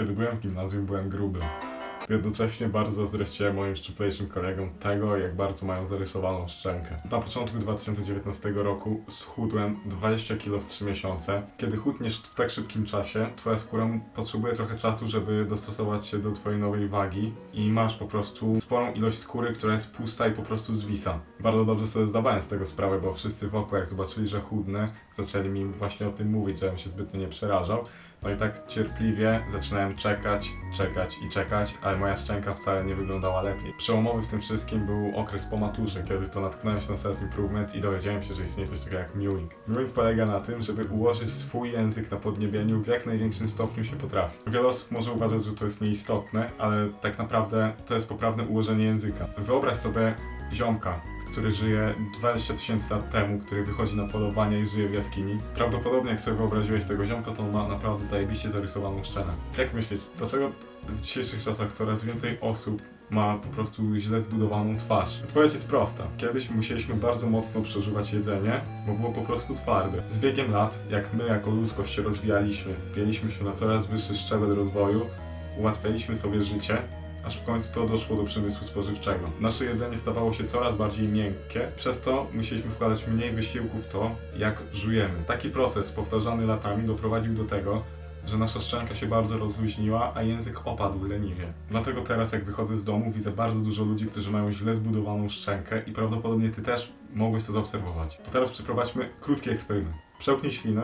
Kiedy byłem w gimnazjum, byłem gruby. Jednocześnie bardzo zazdrościłem moim szczuplejszym kolegom tego, jak bardzo mają zarysowaną szczękę. Na początku 2019 roku schudłem 20 kg w 3 miesiące. Kiedy chudniesz w tak szybkim czasie, twoja skóra potrzebuje trochę czasu, żeby dostosować się do twojej nowej wagi i masz po prostu sporą ilość skóry, która jest pusta i po prostu zwisa. Bardzo dobrze sobie zdawałem z tego sprawę, bo wszyscy wokół jak zobaczyli, że chudnę, zaczęli mi właśnie o tym mówić, żebym się zbytnio nie przerażał. No i tak cierpliwie zaczynałem czekać, czekać i czekać, ale moja szczęka wcale nie wyglądała lepiej. Przełomowy w tym wszystkim był okres po maturze, kiedy to natknąłem się na self-improvement i dowiedziałem się, że istnieje coś takiego jak mewing. Mewing polega na tym, żeby ułożyć swój język na podniebieniu w jak największym stopniu się potrafi. Wiele osób może uważać, że to jest nieistotne, ale tak naprawdę to jest poprawne ułożenie języka. Wyobraź sobie ziomka, który żyje 20 tysięcy lat temu, który wychodzi na polowanie i żyje w jaskini. Prawdopodobnie jak sobie wyobraziłeś tego ziomka, to on ma naprawdę zajebiście zarysowaną szczenę. Jak myślisz, dlaczego w dzisiejszych czasach coraz więcej osób ma po prostu źle zbudowaną twarz? Odpowiedź jest prosta. Kiedyś musieliśmy bardzo mocno przeżywać jedzenie, bo było po prostu twarde. Z biegiem lat, jak my jako ludzkość się rozwijaliśmy, pięliśmy się na coraz wyższy szczebel rozwoju, ułatwialiśmy sobie życie, aż w końcu to doszło do przemysłu spożywczego. Nasze jedzenie stawało się coraz bardziej miękkie, przez to musieliśmy wkładać mniej wysiłku w to, jak żujemy. Taki proces powtarzany latami doprowadził do tego, że nasza szczęka się bardzo rozluźniła, a język opadł leniwie. Dlatego teraz, jak wychodzę z domu, widzę bardzo dużo ludzi, którzy mają źle zbudowaną szczękę i prawdopodobnie ty też mogłeś to zaobserwować. To teraz przeprowadźmy krótki eksperyment. Przełknij ślinę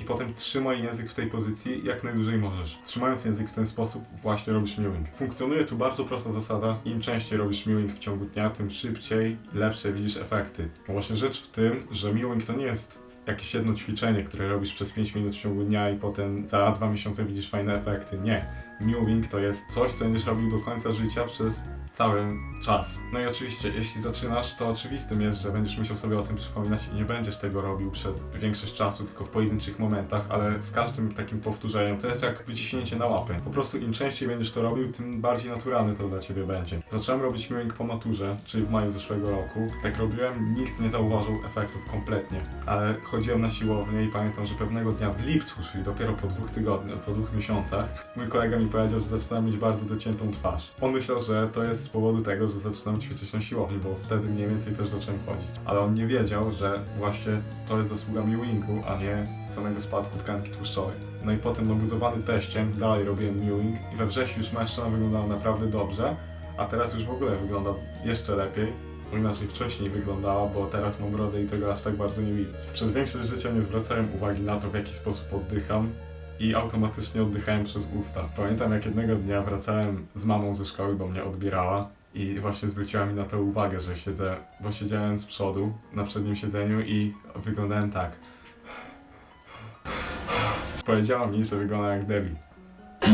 i potem trzymaj język w tej pozycji jak najdłużej możesz. Trzymając język w ten sposób właśnie robisz mewing. Funkcjonuje tu bardzo prosta zasada. Im częściej robisz mewing w ciągu dnia, tym szybciej lepsze widzisz efekty. Bo właśnie rzecz w tym, że mewing to nie jest jakieś jedno ćwiczenie, które robisz przez 5 minut w ciągu dnia i potem za dwa miesiące widzisz fajne efekty. Nie. Mewing to jest coś, co będziesz robił do końca życia przez cały czas. No i oczywiście, jeśli zaczynasz, to oczywistym jest, że będziesz musiał sobie o tym przypominać i nie będziesz tego robił przez większość czasu, tylko w pojedynczych momentach, ale z każdym takim powtórzeniem to jest jak wyciśnięcie na łapę. Po prostu im częściej będziesz to robił, tym bardziej naturalne to dla ciebie będzie. Zacząłem robić mewing po maturze, czyli w maju zeszłego roku. Tak robiłem, nikt nie zauważył efektów kompletnie, ale chodziłem na siłownię i pamiętam, że pewnego dnia w lipcu, czyli dopiero po dwóch tygodniach, po dwóch miesiącach, mój kolega mi powiedział, że zaczynam mieć bardzo dociętą twarz. On myślał, że to jest z powodu tego, że zaczynam ćwiczyć na siłowni, bo wtedy mniej więcej też zacząłem chodzić. Ale on nie wiedział, że właśnie to jest zasługa mewingu, a nie samego spadku tkanki tłuszczowej. No i potem naguzowany teściem dalej robiłem mewing i we wrześniu już moja ściana wyglądała naprawdę dobrze, a teraz już w ogóle wygląda jeszcze lepiej. Inaczej wcześniej wyglądała, bo teraz mam brodę i tego aż tak bardzo nie widać. Przez większość życia nie zwracałem uwagi na to, w jaki sposób oddycham i automatycznie oddychałem przez usta. Pamiętam jak jednego dnia wracałem z mamą ze szkoły, bo mnie odbierała i właśnie zwróciła mi na to uwagę, że siedzę, bo siedziałem z przodu na przednim siedzeniu i wyglądałem tak. Powiedziała mi, że wygląda jak Debbie.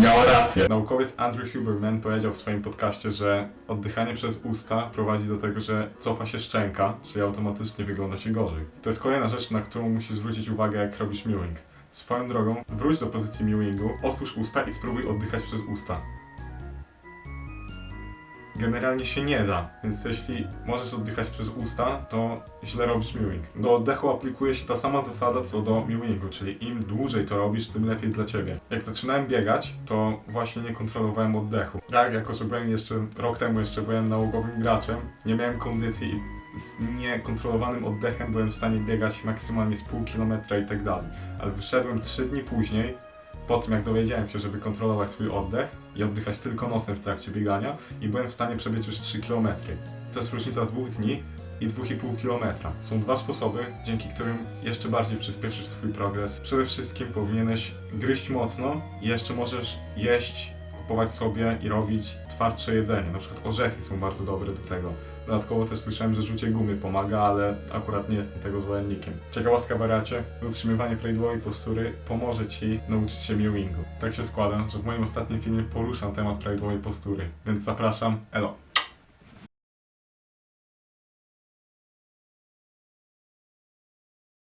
Miała rację. Naukowiec Andrew Huberman powiedział w swoim podcaście, że oddychanie przez usta prowadzi do tego, że cofa się szczęka, czyli automatycznie wygląda się gorzej. To jest kolejna rzecz, na którą musisz zwrócić uwagę, jak robisz mewing. Swoją drogą, wróć do pozycji mewingu, otwórz usta i spróbuj oddychać przez usta. Generalnie się nie da, więc jeśli możesz oddychać przez usta, to źle robisz mewing. Do oddechu aplikuje się ta sama zasada co do mewingu, czyli im dłużej to robisz, tym lepiej dla ciebie. Jak zaczynałem biegać, to właśnie nie kontrolowałem oddechu. Tak, jako że byłem jeszcze rok temu jeszcze byłem nałogowym graczem, nie miałem kondycji i z niekontrolowanym oddechem byłem w stanie biegać maksymalnie z pół kilometra i tak dalej. Ale wyszedłem 3 dni później, po tym jak dowiedziałem się, żeby kontrolować swój oddech i oddychać tylko nosem w trakcie biegania i byłem w stanie przebiec już 3 km. To jest różnica dwóch dni i 2,5 km. Są dwa sposoby, dzięki którym jeszcze bardziej przyspieszysz swój progres. Przede wszystkim powinieneś gryźć mocno i jeszcze możesz jeść, kupować sobie i robić twardsze jedzenie. Na przykład orzechy są bardzo dobre do tego. Dodatkowo też słyszałem, że rzucie gumy pomaga, ale akurat nie jestem tego zwolennikiem. Ciekawostka wariacie, utrzymywanie prawidłowej postury pomoże Ci nauczyć się mewingu. Tak się składa, że w moim ostatnim filmie poruszam temat prawidłowej postury, więc zapraszam, elo!